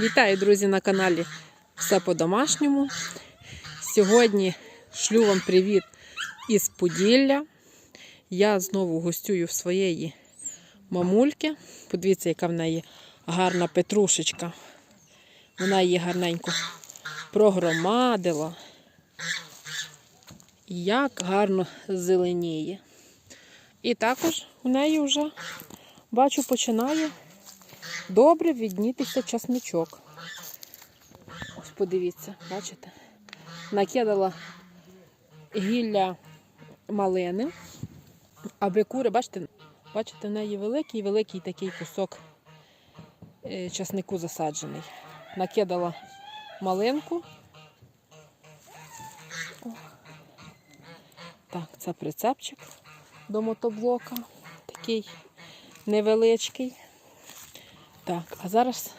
Вітаю, друзі, на каналі Все по-домашньому. Сьогодні шлю вам привіт із Поділля. Я знову гостюю в своєї мамульки. Подивіться, яка в неї гарна петрушечка. Вона її гарненько прогромадила. Як гарно зеленіє. І також у неї вже, бачу, починає добре віднітися часничок. Ось подивіться, бачите? Накидала гілля малини, аби кури, бачите, бачите, в неї великий великий такий кусок е, часнику засаджений. Накидала малинку. Так, це прицепчик до мотоблока. Такий невеличкий. Так, а зараз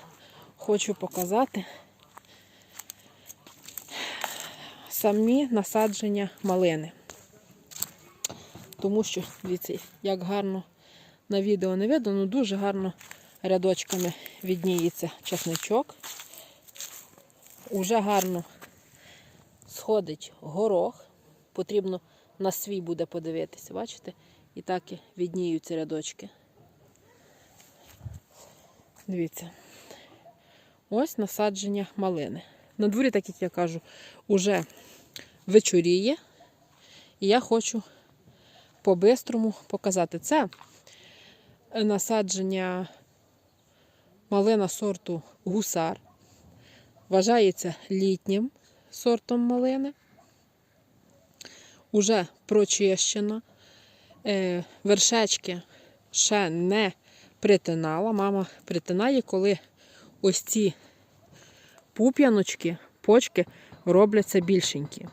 хочу показати самі насадження малини. Тому що, дивіться, як гарно на відео не видно, ну дуже гарно рядочками відніється часничок. Уже гарно сходить горох. Потрібно на свій буде подивитися, бачите? І так і відніються рядочки. Дивіться. Ось насадження малини. На дворі, так як я кажу, уже вечоріє. І я хочу по-бистрому показати. Це насадження малина сорту гусар. Вважається літнім сортом малини. Уже прочищена. Е, Вершечки ще не притинала. Мама притинає, коли ось ці пуп'яночки, почки робляться більшенькі.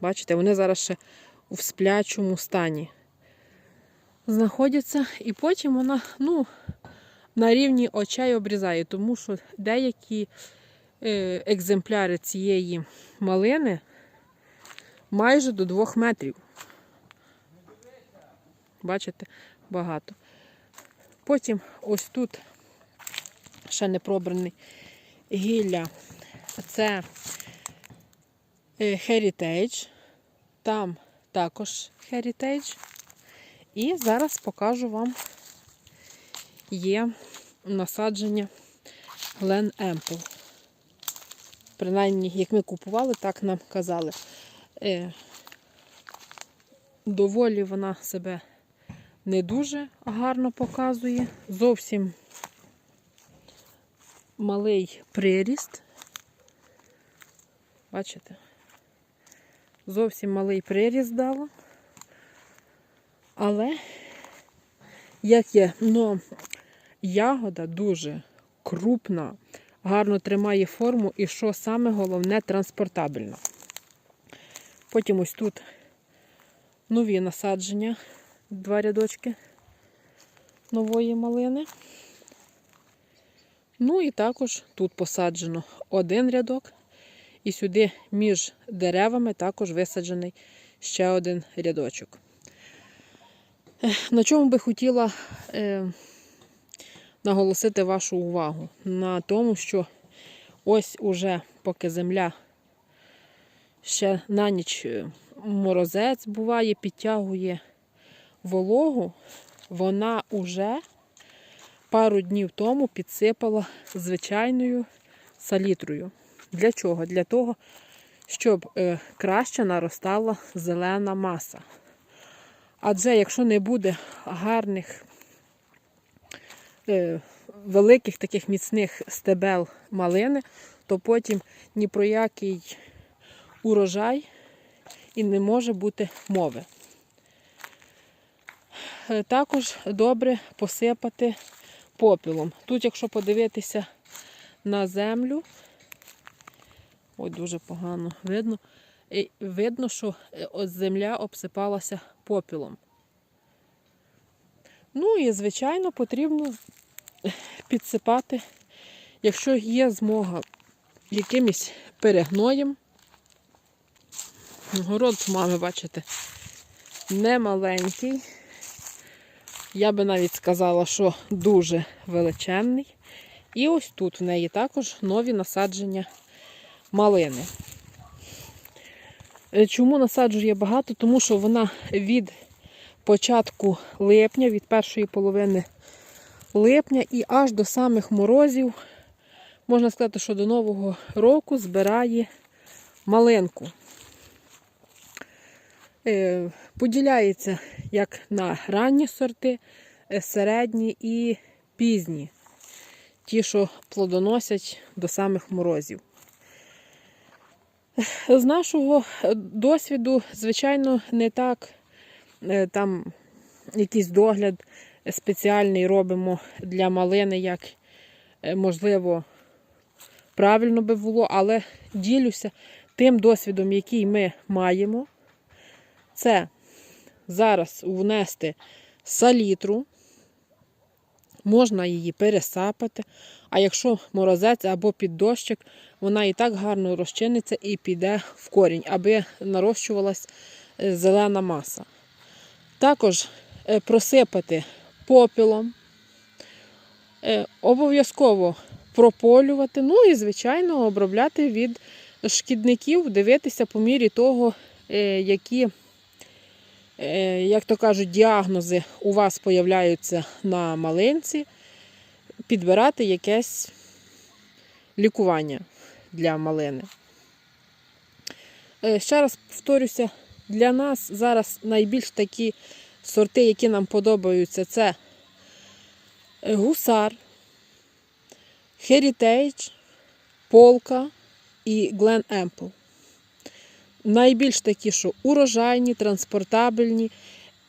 Бачите, вони зараз ще в сплячому стані знаходяться, і потім вона ну, на рівні очей обрізає, тому що деякі е, екземпляри цієї малини майже до 2 метрів. Бачите, багато. Потім ось тут ще не пробраний гілля. Це е, Heritage. Там також Heritage. І зараз покажу вам є насадження Glen Ample. Принаймні, як ми купували, так нам казали. Е, Доволі вона себе не дуже гарно показує. Зовсім малий приріст. Бачите? Зовсім малий приріст дала. Але, як є, ну, ягода дуже крупна, гарно тримає форму і, що саме головне, транспортабельна. Потім ось тут нові насадження, два рядочки нової малини. Ну і також тут посаджено один рядок, і сюди між деревами також висаджений ще один рядочок. На чому би хотіла е, наголосити вашу увагу? На тому, що ось уже поки земля ще на ніч е, морозець буває, підтягує вологу, вона уже пару днів тому підсипала звичайною салітрою. Для чого? Для того, щоб е, краще наростала зелена маса. Адже якщо не буде гарних, е, великих таких міцних стебел малини, то потім ні про який урожай і не може бути мови. Е, Також добре посипати попілом. Тут, якщо подивитися на землю, ой, дуже погано видно, видно, що е, земля обсипалася попілом. Ну і, звичайно, потрібно підсипати, якщо є змога якимось перегноєм. Город мами, бачите, не маленький. Я би навіть сказала, що дуже величезний. І ось тут в неї також нові насадження малини. Е, Чому насаджує багато? Тому що вона від початку липня, від першої половини липня і аж до самих морозів, можна сказати, що до Нового року збирає малинку. Е, Поділяється як на ранні сорти, е, середні і пізні. Ті, що плодоносять до самих морозів. З нашого досвіду, звичайно, не так е, там якийсь догляд спеціальний робимо для малини, як е, можливо правильно би було, але ділюся тим досвідом, який ми маємо. Це зараз внести салітру, можна її пересапати. А якщо морозець або під дощик, вона і так гарно розчиниться і піде в корінь, аби нарощувалась е, зелена маса. Також е, просипати попілом, е, обов'язково прополювати, ну і, звичайно, обробляти від шкідників, дивитися по мірі того, які, як то кажуть, діагнози у вас появляються на малинці, підбирати якесь лікування для малини. Е, Ще раз повторюся, для нас зараз найбільш такі сорти, які нам подобаються, це е, гусар, Heritage, Полка і Glen Ample. Найбільш такі, що урожайні, транспортабельні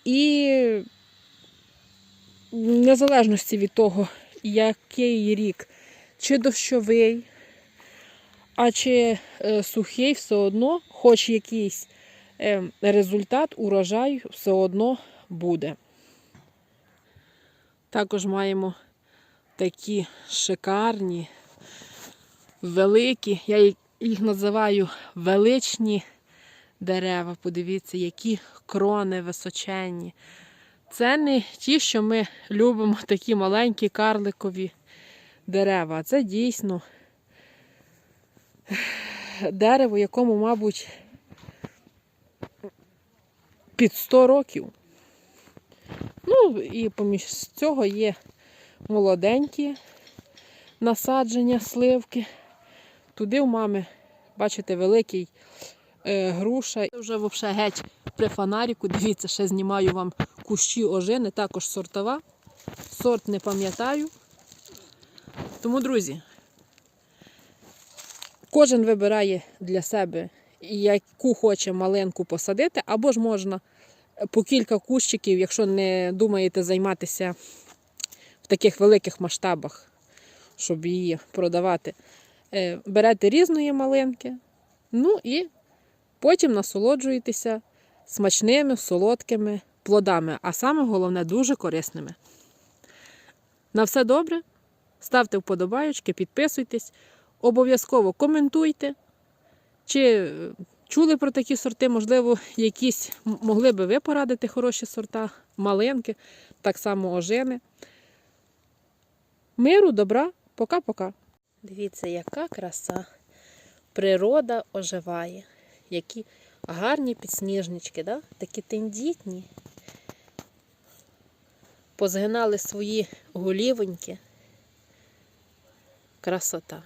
і в незалежності від того, який рік, чи дощовий, а чи е, сухий, все одно, хоч якийсь е, результат, урожай все одно буде. Також маємо такі шикарні, великі, я їх- їх називаю величні дерева. Подивіться, які крони височенні. Це не ті, що ми любимо, такі маленькі карликові дерева. а Це дійсно дерево, якому, мабуть, під 100 років. Ну, і поміж цього є молоденькі насадження сливки. Туди у мами, бачите, великий груша. Це вже взагалі геть при фонаріку. Дивіться, ще знімаю вам кущі ожини, також сортова. Сорт не пам'ятаю. Тому, друзі, кожен вибирає для себе, яку хоче малинку посадити, або ж можна по кілька кущиків, якщо не думаєте займатися в таких великих масштабах, щоб її продавати. Е, Берете різної малинки, ну і потім насолоджуєтеся смачними, солодкими плодами, а саме головне дуже корисними. На все добре. Ставте вподобайочки, підписуйтесь, обов'язково коментуйте. Чи е, чули про такі сорти, можливо, якісь могли би ви порадити хороші сорта, малинки, так само ожини. Миру, добра, пока-пока. Дивіться, яка краса. Природа оживає. Які гарні підсніжнички, да? такі тендітні. Позгинали свої голівоньки. Красота.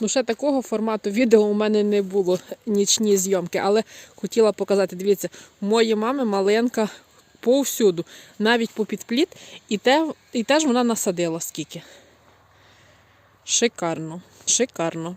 Ну, ще такого формату відео у мене не було нічні зйомки, але хотіла показати, дивіться, у моєї мами маленька повсюду, навіть по підпліт, і, те, і теж вона насадила скільки. Шикарно, шикарно.